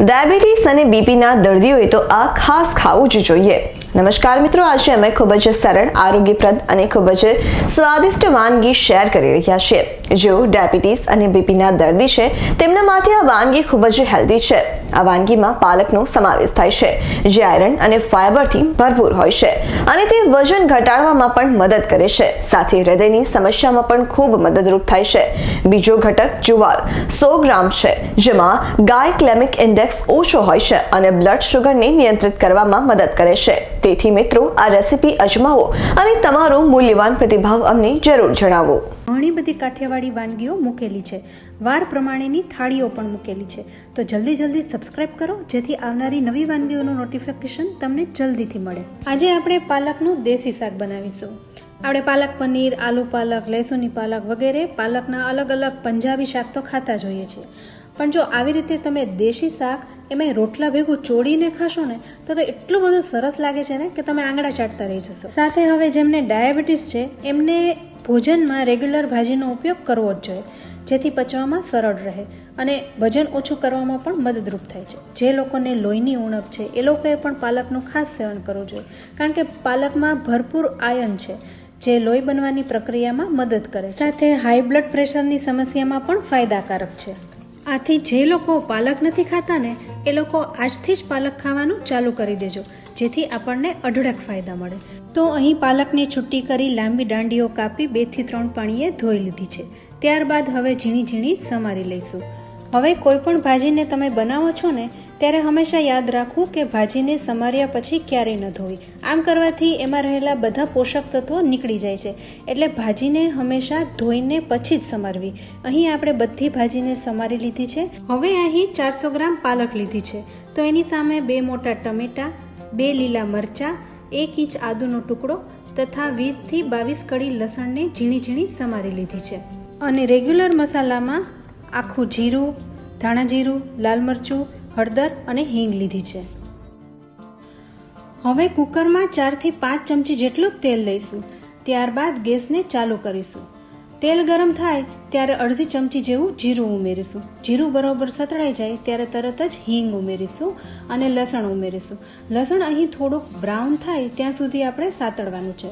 Diabetes અને બીપીના દર્દીઓએ તો આ ખાસ ખાવું જ જોઈએ. નમસ્કાર મિત્રો, આજે અમે ખૂબ જ સરળ, આરોગ્યપ્રદ અને ખૂબ જ સ્વાદિષ્ટ વાનગી શેર કરી રહ્યા છીએ. જેઓ ડાયાબિટીસ અને બીપીના દર્દી છે, તેમના માટે આ વાનગી ખૂબ જ હેલ્ધી છે. આ વાનગીમાં પાલકનો સમાવેશ થાય છે, જે આયરન અને ફાઇબરથી ભરપૂર હોય છે અને તે વજન ઘટાડવામાં પણ મદદ કરે છે. સાથે હૃદયની સમસ્યામાં પણ ખૂબ મદદરૂપ થાય છે. બીજો ઘટક જુવાર, સો ગ્રામ છે, જેમાં ગાયક્લેમિક ઇન્ડેક્સ ઓછો હોય છે અને બ્લડ શુગરને નિયંત્રિત કરવામાં મદદ કરે છે. તેથી મિત્રો, આ રેસીપી અજમાવો અને તમારો મૂલ્યવાન પ્રતિભાવ અમને જરૂર જણાવો. ઘણી બધી કાઠિયાવાડી વાનગીઓ મૂકેલી છે. વાર પ્રમાણેની થાળીઓ પણ મૂકેલી છે. તો જલ્દી જલ્દી સબસ્ક્રાઇબ કરો, જેથી આવનારી નવી વાનગીઓનું નોટિફિકેશન તમને જલ્દીથી મળે. આજે આપણે પાલકનું દેશી શાક બનાવીશું. આપણે પાલક પનીર, આલુ પાલક લહેસુની પાલક વગેરે પાલકના અલગ અલગ પંજાબી શાક તો ખાતા જોઈએ છીએ. પણ જો આવી રીતે તમે દેશી શાક એમાં રોટલા ભેગું ચોળીને ખાશો ને, તો તો એટલું બધું સરસ લાગે છે ને કે તમે આંગળા ચાટતા રહી જશો. સાથે હવે જેમને ડાયાબિટીસ છે, એમને ભોજનમાં રેગ્યુલર ભાજીનો ઉપયોગ કરવો જ જોઈએ, જેથી પચવામાં સરળ રહે અને વજન ઓછું કરવામાં પણ મદદરૂપ થાય છે. જે લોકોને લોહીની ઉણપ છે, એ લોકોએ પણ પાલકનું ખાસ સેવન કરવું જોઈએ, કારણ કે પાલકમાં ભરપૂર આયન છે, જે લોહી બનવાની પ્રક્રિયામાં મદદ કરે સાથે હાઈ બ્લડ પ્રેશરની સમસ્યામાં પણ ફાયદાકારક છે. આથી જે લોકો પાલક નથી ખાતા ને, એ લોકો આજથી જ પાલક ખાવાનું ચાલુ કરી દેજો, જેથી આપણને અઢળક ફાયદા મળે. તો અહીં પાલકને છૂટી કરી લાંબી દાંડીઓ કાપી બેથી ત્રણ પાણીએ ધોઈ લીધી છે. ત્યારબાદ હવે ઝીણી ઝીણી સમારી લઈશું. હવે કોઈપણ ભાજીને તમે બનાવો છો ને ત્યારે હંમેશા યાદ રાખવું કે ભાજીને સમાર્યા પછી ક્યારેય ન ધોવી. આમ કરવાથી એમાં રહેલા બધા પોષક તત્વો નીકળી જાય છે. એટલે ભાજીને હંમેશા ધોઈને પછી જ સમારવી. અહીં આપણે બધી ભાજીને સમારી લીધી છે. હવે અહીં ચારસો ગ્રામ પાલક લીધી છે. તો એની સામે બે મોટા ટમેટાં, બે લીલા મરચાં, એક ઇંચ આદુનો ટુકડો તથા વીસથી બાવીસ કડી લસણને ઝીણી ઝીણી સમારી લીધી છે. અને રેગ્યુલર મસાલામાં આખું જીરું, ધાણા જીરું, લાલ મરચું હળદર અને હિંગ લીધી છે. હવે કુકરમાં ચારથી પાંચ ચમચી જેટલું તેલ લઈશું. ત્યારબાદ ગેસને ચાલુ કરીશું. તેલ ગરમ થાય ત્યારે અડધી ચમચી જેવું જીરું ઉમેરીશું. જીરું બરોબર સતળાઈ જાય ત્યારે તરત જ હિંગ ઉમેરીશું અને લસણ ઉમેરીશું. લસણ અહીં થોડુંક બ્રાઉન થાય ત્યાં સુધી આપણે સાતળવાનું છે.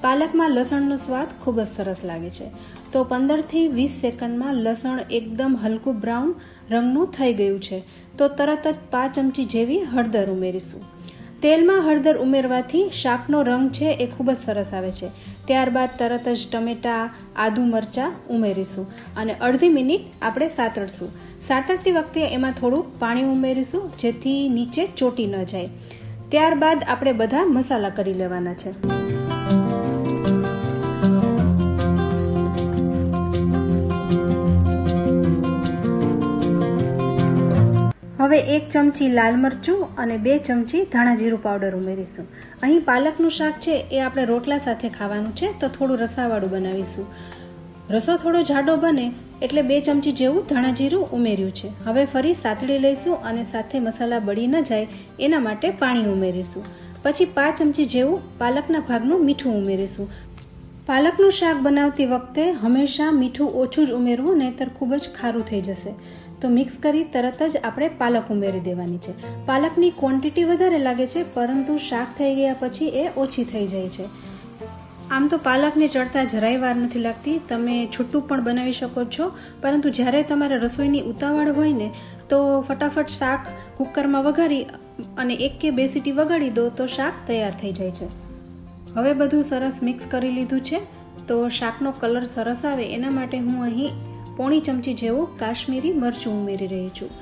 પાલકમાં લસણનો સ્વાદ ખૂબ જ સરસ લાગે છે. તો પંદરથી વીસ સેકન્ડમાં લસણ એકદમ હલકું બ્રાઉન રંગનું થઈ ગયું છે. તો તરત જ પાંચ ચમચી જેવી હળદર ઉમેરીશું. તેલમાં હળદર ઉમેરવાથી શાકનો રંગ છે એ ખૂબ જ સરસ આવે છે. ત્યારબાદ તરત જ ટમેટાં, આદુ મરચાં ઉમેરીશું અને અડધી મિનિટ આપણે સાતળશું. સાતળતી વખતે એમાં થોડું પાણી ઉમેરીશું જેથી નીચે ચોટી ન જાય. ત્યારબાદ આપણે બધા મસાલા કરી લેવાના છે. હવે એક ચમચી લાલ મરચું અને બે ચમચી ધાણા જીરું પાવડર ઉમેરીશું. અહીં પાલકનું શાક છે, એ આપણે રોટલા સાથે ખાવાનું છે, તો થોડું રસાવાળું બનાવીશું. રસો થોડો જાડો બને, એટલે બે ચમચી જેવું ધાણા જીરું ઉમેર્યું છે. હવે ફરી સાતડી લઈશું અને સાથે મસાલા બળી ન જાય, એના માટે પાણી ઉમેરીશું. પછી પાંચ ચમચી જેવું પાલકના ભાગનું મીઠું ઉમેરીશું. પાલકનું શાક બનાવતી વખતે હંમેશા મીઠું ઓછું જ ઉમેરવું, નહીતર ખૂબ જ ખારું થઈ જશે. તો મિક્સ કરી તરત જ આપણે પાલક ઉમેરી દેવાની છે. પાલકની ક્વોન્ટિટી વધારે લાગે છે, પરંતુ શાક થઈ ગયા પછી એ ઓછી થઈ જાય છે. આમ તો પાલકને ચડતા જરાય વાર નથી લાગતી. તમે છૂટું પણ બનાવી શકો છો, પરંતુ જ્યારે તમારે રસોઈની ઉતાવળ હોય ને, તો ફટાફટ શાક કુકરમાં વઘારી અને એક કે બે સીટી વગાડી દો તો શાક તૈયાર થઈ જાય છે. હવે બધું સરસ મિક્સ કરી લીધું છે, તો શાકનો કલર સરસ આવે એના માટે હું અહીં પોણી ચમચી જેવું કાશ્મીરી મરચું ઉમેરી રહી છું,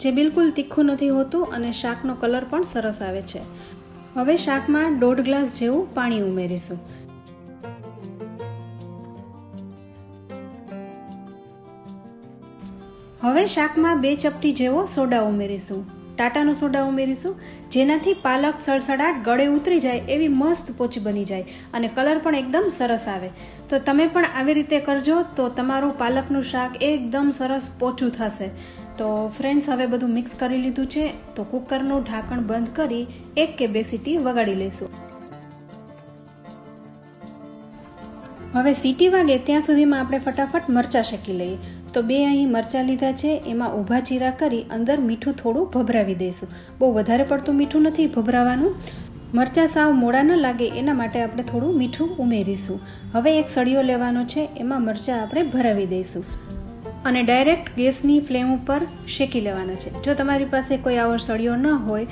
જે બિલકુલ તીખું નથી હોતું અને શાકનો કલર પણ સરસ આવે છે. હવે શાકમાં દોઢ ગ્લાસ જેવું પાણી ઉમેરીશું. હવે શાકમાં બે ચપટી જેવો સોડા ઉમેરીશું. ટાટાનો સોડા ઉમેરીશું, જેનાથી પાલક સળસડાટ ગળે ઉતરી જાય એવી મસ્ત પોચી બની જાય અને કલર પણ એકદમ સરસ આવે. તો તમે પણ આવી રીતે કરજો તો તમારું પાલકનું શાક એકદમ સરસ પોચું થશે. તો ફ્રેન્ડ્સ હવે બધું મિક્સ કરી લીધું છે. તો કુકરનું ઢાંકણ બંધ કરી એક કે બે સીટી વગાડી લઈશું. હવે સીટી વાગે ત્યાં સુધીમાં આપણે ફટાફટ મરચાં શેકી લઈએ. તો બે અહીં મરચાં લીધા છે. એમાં ઊભા ચીરા કરી અંદર મીઠું થોડું ભભરાવી દઈશું. બહુ વધારે પડતું મીઠું નથી ભભરાવાનું. મરચાં સાવ મોડા ન લાગે એના માટે આપણે થોડું મીઠું ઉમેરીશું. હવે એક સળિયો લેવાનો છે, એમાં મરચાં આપણે ભરાવી દઈશું. અને ડાયરેક્ટ ગેસની ફ્લેમ ઉપર શેકી લેવાના છે. જો તમારી પાસે કોઈ આવો સળિયો ન હોય,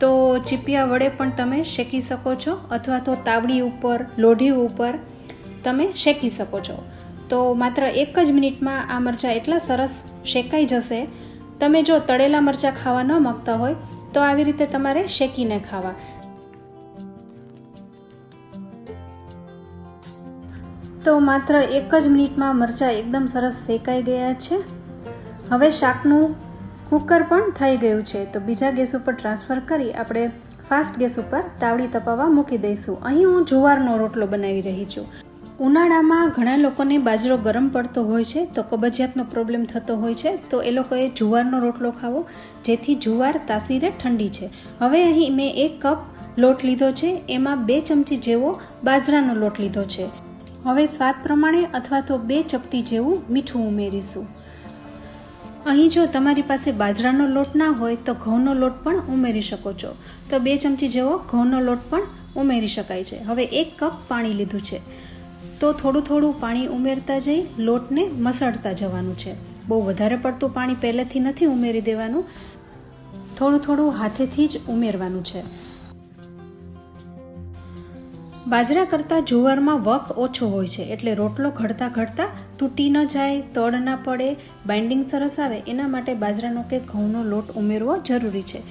તો ચીપિયા વડે પણ તમે શેકી શકો છો, અથવા તો તાવડી ઉપર, લોઢી ઉપર તમે શેકી શકો છો. તો માત્ર એક જ મિનિટમાં આ મરચાં એટલા સરસ શેકાઈ જશે. તમે જો તળેલા મરચાં ખાવા ન માગતા હોય, તો આવી રીતે તમારે શેકીને ખાવા. તો માત્ર એક જ મિનિટમાં મરચાં એકદમ સરસ શેકાઈ ગયા છે. હવે શાકનું કુકર પણ થઈ ગયું છે. તો બીજા ગેસ ઉપર ટ્રાન્સફર કરી આપણે ફાસ્ટ ગેસ ઉપર તાવડી તપાવવા મૂકી દઈશું. અહીં હું જુવારનો રોટલો બનાવી રહી છું. ઉનાળામાં ઘણા લોકોને બાજરો ગરમ પડતો હોય છે, તો કબજિયાતનો પ્રોબ્લેમ થતો હોય છે, તો એ લોકોએ જુવારનો રોટલો ખાવો, જેથી જુવાર તાસીરે ઠંડી છે. હવે અહીં મેં એક કપ લોટ લીધો છે. એમાં બે ચમચી જેવો બાજરાનો લોટ લીધો છે. હવે સ્વાદ પ્રમાણે અથવા તો બે ચપટી જેવું મીઠું ઉમેરીશું. અહીં જો તમારી પાસે બાજરાનો લોટ ના હોય તો ઘઉંનો લોટ પણ ઉમેરી શકો છો. તો બે ચમચી જેવો ઘઉંનો લોટ પણ ઉમેરી શકાય છે. હવે એક કપ પાણી લીધું છે. તો થોડું થોડું પાણી ઉમેરતા જઈ લોટને મસળતા જવાનું છે. બહુ વધારે પડતું પાણી પહેલેથી નથી ઉમેરી દેવાનું. થોડું થોડું હાથેથી જ ઉમેરવાનું છે. બાજરા કરતાં જુવારમાં વક ઓછો હોય છે એટલે રોટલો ઘડતા ઘડતા તૂટી ન જાય તળ ના પડે, બાઇન્ડિંગ સરસ આવે, એના માટે બાજરાનો કે ઘઉંનો લોટ ઉમેરવો જરૂરી છે.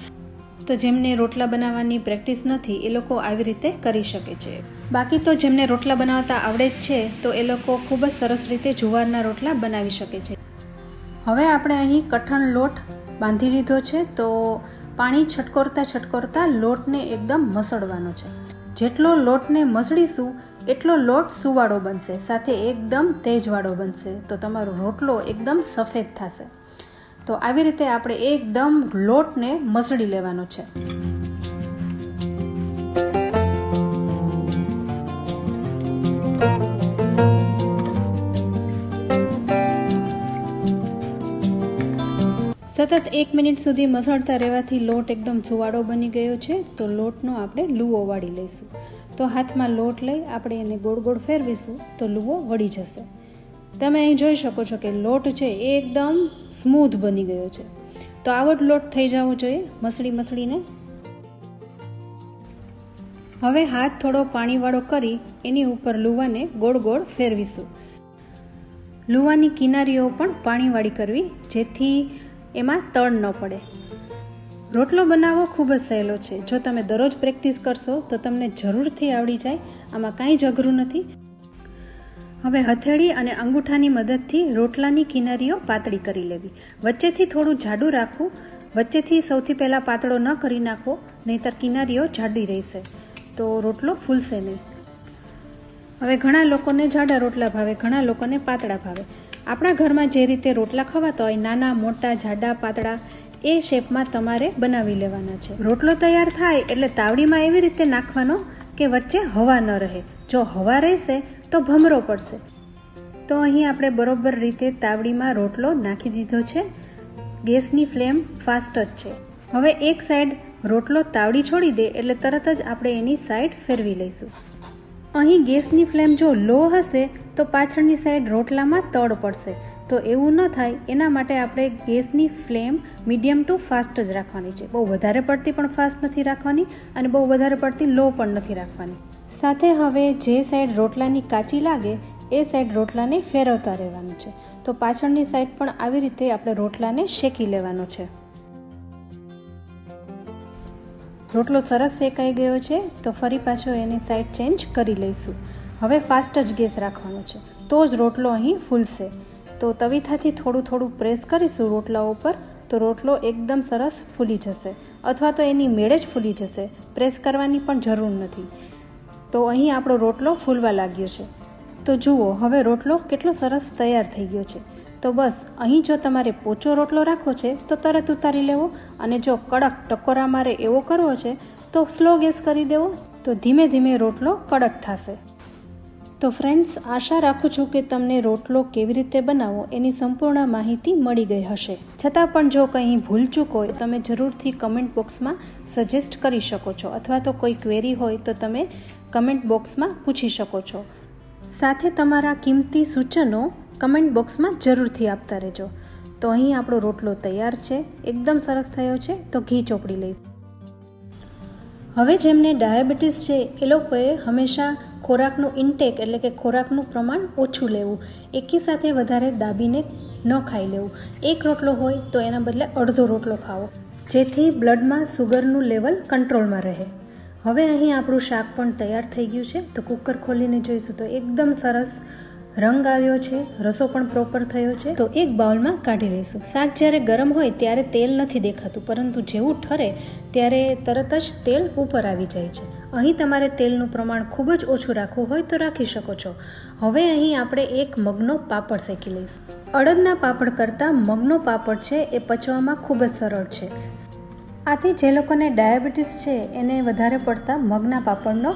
તો જેમને રોટલા બનાવવાની પ્રેક્ટિસ નથી, એ લોકો આવી રીતે કરી શકે છે. બાકી તો જેમને રોટલા બનાવતા આવડે જ છે, તો એ લોકો ખૂબ જ સરસ રીતે જુવારના રોટલા બનાવી શકે છે. હવે આપણે અહીં કઠણ લોટ બાંધી લીધો છે, તો પાણી છટકોરતા છટકોરતા લોટને એકદમ મસળવાનો છે. જેટલો લોટને મસળીશું, એટલો લોટ સુવાળો બનશે, સાથે એકદમ તેજવાળો બનશે. તો તમારો રોટલો એકદમ સફેદ થશે. તો આવી રીતે આપણે એકદમ લોટને મસળી લેવાનો છે. સતત એક મિનિટ સુધી મસળતા રહેવાથી લોટ એકદમ સુવાળો બની ગયો છે, તો લોટનો આપણે લુવો વાળી લઈશું. તો હાથમાં લોટ લઈ આપણે એને ગોળ ગોળ ફેરવીશું, તો લુવો વળી જશે. તમે અહીં જોઈ શકો છો કે લોટ છે એ એકદમ સ્મૂધ બની ગયો છે. તો આવો જ લોટ થઈ જવો જોઈએ, મસળી મસળીને. હવે હાથ થોડો પાણીવાળો કરી એની ઉપર લુવાને ગોળ ગોળ ફેરવીશું. લુવાની કિનારીઓ પણ પાણીવાળી કરવી, જેથી એમાં તળ ન પડે. રોટલો બનાવવો ખૂબ જ સહેલો છે. જો તમે દરરોજ પ્રેક્ટિસ કરશો, તો તમને જરૂરથી આવડી જાય. આમાં કાંઈ જ અઘરું નથી. હવે હથેળી અને અંગૂઠાની મદદથી રોટલાની કિનારીઓ પાતળી કરી લેવી. વચ્ચેથી થોડું જાડું રાખવું. વચ્ચેથી સૌથી પહેલાં પાતળો ન કરી નાખવો, નહીંતર કિનારીઓ જાડી રહેશે. તો રોટલો ફૂલશે નહીં. હવે ઘણા લોકોને જાડા રોટલા ભાવે, ઘણા લોકોને પાતળા ભાવે. આપણા ઘરમાં જે રીતે રોટલા ખવાતા હોય, નાના, મોટા, જાડા, પાતળા, એ શેપમાં તમારે બનાવી લેવાના છે. રોટલો તૈયાર થાય એટલે તાવડીમાં એવી રીતે નાખવાનો કે વચ્ચે હવા ન રહે. જો હવા રહેશે, તો ભમરો પડશે. તો અહીં આપણે બરોબર રીતે તાવડીમાં રોટલો નાખી દીધો છે. ગેસની ફ્લેમ ફાસ્ટ જ છે. હવે એક સાઈડ રોટલો તાવડી છોડી દે એટલે તરત જ આપણે એની સાઈડ ફેરવી લઈશું. અહીં ગેસની ફ્લેમ જો લો હશે તો પાછળની સાઈડ રોટલામાં તળ પડશે. તો એવું ન થાય, એના માટે આપણે ગેસની ફ્લેમ મીડિયમ ટુ ફાસ્ટ જ રાખવાની છે. બહુ વધારે પડતી પણ ફાસ્ટ નથી રાખવાની અને બહુ વધારે પડતી લો પણ નથી રાખવાની. સાથે હવે જે સાઈડ રોટલાની કાચી લાગે, એ સાઈડ રોટલાને ફેરવતા રહેવાનું છે. તો પાછળની સાઈડ પણ આવી રીતે આપણે રોટલાને શેકી લેવાનો છે. રોટલો સરસ શેકાઈ ગયો છે, તો ફરી પાછો એની સાઈડ ચેન્જ કરી લઈશું. હવે ફાસ્ટ જ ગેસ રાખવાનો છે. તો જ રોટલો અહીં ફૂલશે. તો તવીથાથી થોડું થોડું પ્રેસ કરીશું રોટલા ઉપર, તો રોટલો એકદમ સરસ ફૂલી જશે. અથવા તો એની મેળે જ ફૂલી જશે. પ્રેસ કરવાની પણ જરૂર નથી. તો અહીં આપણો રોટલો ફૂલવા લાગ્યો છે. તો જુઓ, હવે રોટલો કેટલો સરસ તૈયાર થઈ ગયો છે. તો બસ, અહીં જો તમારે પોચો રોટલો રાખવો છે, તો તરત ઉતારી લેવો. અને જો કડક ટકોરા મારે એવો કરવો છે, તો સ્લો ગેસ કરી દેવો. તો ધીમે ધીમે રોટલો કડક થશે. તો ફ્રેન્ડ્સ આશા રાખું છું કે તમને રોટલો કેવી રીતે બનાવવો એની સંપૂર્ણ માહિતી મળી ગઈ હશે. છતાં પણ જો કંઈ ભૂલચૂક હોય, તમે જરૂરથી કમેન્ટ બોક્સમાં સજેસ્ટ કરી શકો છો અથવા તો કોઈ ક્વેરી હોય તો તમે કમેન્ટ બોક્સમાં પૂછી શકો છો. સાથે તમારા કિંમતી સૂચનો કમેન્ટ બોક્સમાં જરૂરથી આપતા રહેજો. તો અહીં આપણો રોટલો તૈયાર છે, એકદમ સરસ થયો છે, તો ઘી ચોપડી લઈશ. હવે જેમને ડાયાબિટીસ છે, એ લોકોએ હંમેશા ખોરાકનું ઇન્ટેક એટલે કે ખોરાકનું પ્રમાણ ઓછું લેવું. એકી સાથે વધારે દાબીને ન ખાઈ લેવું. એક રોટલો હોય તો એના બદલે અડધો રોટલો ખાવો. જેથી બ્લડમાં સુગરનું લેવલ કંટ્રોલમાં રહે. હવે અહીં આપણું શાક પણ તૈયાર થઈ ગયું છે. તો કુકર ખોલીને જોઈશું તો એકદમ સરસ રંગ આવ્યો છે. રસો પણ પ્રોપર થયો છે. તો એક બાઉલમાં કાઢી લઈશું. શાક જ્યારે ગરમ હોય ત્યારે તેલ નથી દેખાતું. પરંતુ જેવું ઠરે ત્યારે તરત જ તેલ ઉપર આવી જાય છે. અહીં તમારે તેલનું પ્રમાણ ખૂબ જ ઓછું રાખવું હોય તો રાખી શકો છો. હવે અહીં આપણે એક મગનો પાપડ શેકી લઈશું. અડદના પાપડ કરતાં મગનો પાપડ છે એ પચવામાં ખૂબ જ સરળ છે. આથી જે લોકોને ડાયાબિટીસ છે એને વધારે પડતા મગના પાપડનો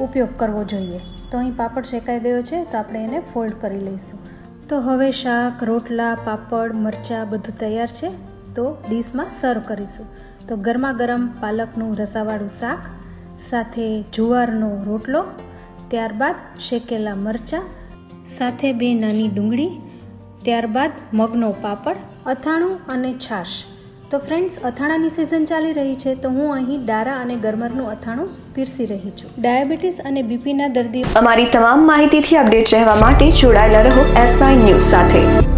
ઉપયોગ કરવો જોઈએ. તો અહીં પાપડ શેકાઈ ગયો છે તો આપણે એને ફોલ્ડ કરી લઈશું. તો હવે શાક, રોટલા, પાપડ, મરચાં બધું તૈયાર છે તો ડીશમાં સર્વ કરીશું. તો ગરમા ગરમ પાલકનું રસાવાળું શાક સાથે જુવારનો રોટલો, ત્યારબાદ શેકેલા મરચાં, સાથે બે નાની ડુંગળી, ત્યારબાદ મગનો પાપડ, અથાણું અને છાશ. તો ફ્રેન્ડ્સ અથાણાની સિઝન ચાલી રહી છે, તો હું અહીં ડારા અને ગરમરનું અથાણું પીરસી રહી છું. ડાયાબિટીસ અને બીપીના દર્દીઓ અમારી તમામ માહિતીથી અપડેટ રહેવા માટે જોડાયેલા રહો એસ ન્યૂઝ સાથે.